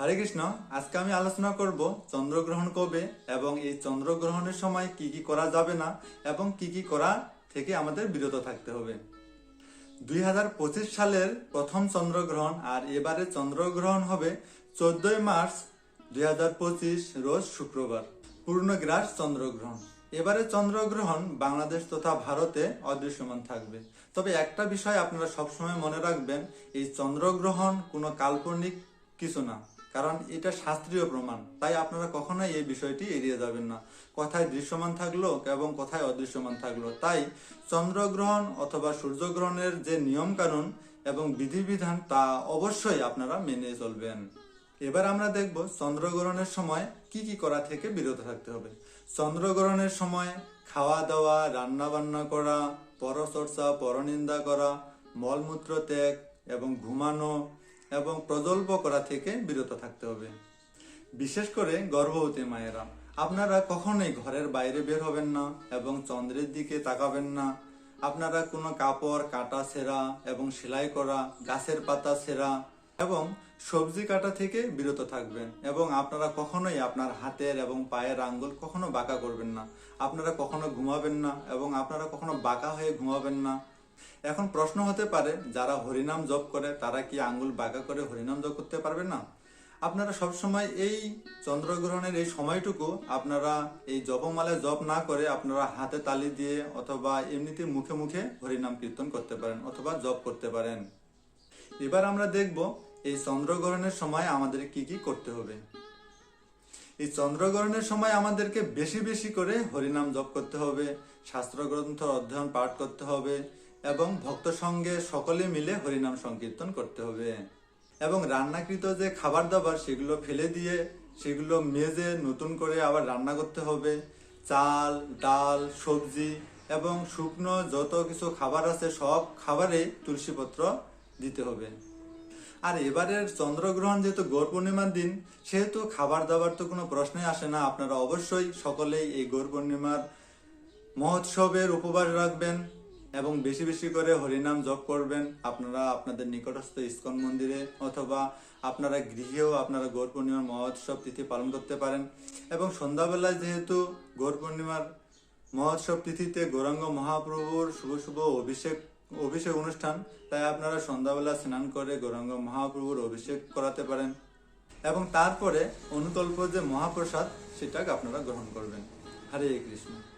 হরে কৃষ্ণ, আজকে আমি আলোচনা করব চন্দ্রগ্রহণ কবে এবং এই চন্দ্রগ্রহণের সময় কি কি করা যাবে না এবং কি কি করা থেকে আমাদের বিরত থাকতে হবে। দুই সালের প্রথম চন্দ্রগ্রহণ আর এবারে চন্দ্রগ্রহণ হবে চোদ্দই মার্চ দুই হাজার পঁচিশ, রোজ শুক্রবার, পূর্ণগ্রাস চন্দ্রগ্রহণ। এবারে চন্দ্রগ্রহণ বাংলাদেশ তথা ভারতে অদৃশ্যমান থাকবে। তবে একটা বিষয় আপনারা সবসময় মনে রাখবেন, এই চন্দ্রগ্রহণ কোনো কাল্পনিক কিছু না। কারণ এটা শাস্ত্রীয় প্রমাণ। তাই আপনারা কখনোই এই বিষয়টি এড়িয়ে যাবেন না। কোথায় দৃশ্যমান থাকল এবং কোথায় অদৃশ্যমান থাকল। তাই চন্দ্রগ্রহণ অথবা সূর্যগ্রহণের যে নিয়ম কানুন এবং বিধিবিধান তা অবশ্যই আপনারা মেনে চলবেন। এবার আমরা দেখব চন্দ্রগ্রহণের সময় কি কি করা থেকে বিরত থাকতে হবে। চন্দ্রগ্রহণের সময় খাওয়া দাওয়া রান্না বান্না করা, পরচর্চা, পরনিন্দা করা, মলমূত্র ত্যাগ এবং ঘুমানো এবং প্রজল্প করা থেকে বিরত থাকতে হবে। বিশেষ করে গর্ভবতী মায়েরা, আপনারা কখনোই ঘরের বাইরে বের হবেন না এবং চন্দ্রের দিকে তাকাবেন না। আপনারা কোনো কাপড়, কাটা সেরা এবং সেলাই করা, গাছের পাতা সেরা এবং সবজি কাটা থেকে বিরত থাকবেন এবং আপনারা কখনোই আপনার হাতের এবং পায়ের আঙ্গুল কখনো বাঁকা করবেন না। আপনারা কখনো ঘুমাবেন না এবং আপনারা কখনো বাঁকা হয়ে ঘুমাবেন না। এখন প্রশ্ন হতে পারে, যারা হরিনাম জপ করে, তারা কি আঙ্গুল বাঁকা করে হরিনাম জপ করতে পারবে না? আপনারা সবসময় এই চন্দ্রগ্রহণের এই সময়টুকু আপনারা এই জপমালায় জপ না করে আপনারা হাতে তালি দিয়ে অথবা এমনিতে মুখে মুখে হরিনাম কীর্তন করতে পারেন অথবা জপ করতে পারেন। এবার আমরা দেখব এই চন্দ্রগ্রহণের সময় আমাদের কি কি করতে হবে। এই চন্দ্রগ্রহণের সময় আমাদেরকে বেশি বেশি করে হরিনাম জপ করতে হবে, শাস্ত্রগ্রন্থ অধ্যয়ন পাঠ করতে হবে এবং ভক্ত সঙ্গে সকলে মিলে হরিনাম সংকীর্তন করতে হবে। এবং রান্নাকৃত যে খাবার দাবার সেগুলো ফেলে দিয়ে, সেগুলো মেজে নতুন করে আবার রান্না করতে হবে। চাল, ডাল, সবজি এবং শুকনো যত কিছু খাবার আছে, সব খাবারে তুলসীপত্র দিতে হবে। আর এবারের চন্দ্রগ্রহণ যেহেতু গৌর পূর্ণিমার দিন, সেহেতু খাবার দাবার তো কোনো প্রশ্নই আসে না। আপনারা অবশ্যই সকলেই এই গৌর পূর্ণিমার মহোৎসবের উপবাস রাখবেন। এবং বেশি বেশি করে হরিনাম জপ করবেন। আপনারা আপনাদের নিকটস্থ ইস্কন মন্দিরে অথবা আপনারা গৃহেও আপনারা গৌর পূর্ণিমার মহোৎসব তিথি পালন করতে পারেন। এবং সন্ধ্যাবেলায় যেহেতু গৌর পূর্ণিমার মহোৎসব তিথিতে গৌরাঙ্গ মহাপ্রভুর শুভ শুভ অভিষেক অভিষেক অনুষ্ঠান, তাই আপনারা সন্ধ্যাবেলা স্নান করে গৌরাঙ্গ মহাপ্রভুর অভিষেক করাতে পারেন। এবং তারপরে অনুকল্প যে মহাপ্রসাদ, সেটাকে আপনারা গ্রহণ করবেন। হরে কৃষ্ণ।